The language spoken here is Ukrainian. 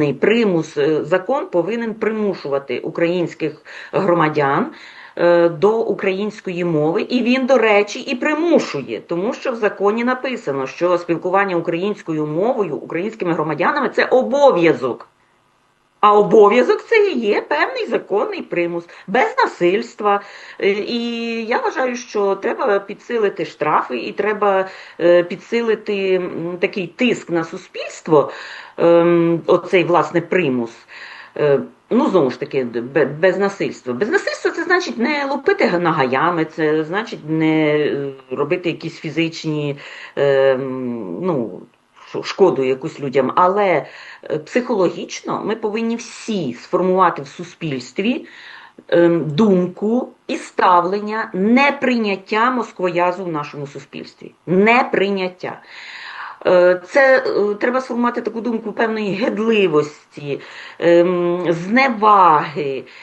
законний примус, е, закон повинен примушувати українських громадян е, до української мови, і він, до речі, і примушує, тому що в законі написано, що спілкування українською мовою українськими громадянами це обов'язок. А обов'язок це і є певний законний примус, без насильства. Е, І я вважаю, що треба підсилити штрафи, і треба е, підсилити такий тиск на суспільство, ем, оцей власне примус. Е, Ну, знову ж таки, без насильства. Без насильства це значить не лупити нагаями, це значить не робити якісь фізичні е, ну, шкоду якусь людям. Але е, психологічно ми повинні всі сформувати в суспільстві ем, думку і ставлення неприйняття москвоязу в нашому суспільстві. Неприйняття. Е, Це е, треба сформувати таку думку певної гидливості, ем, зневаги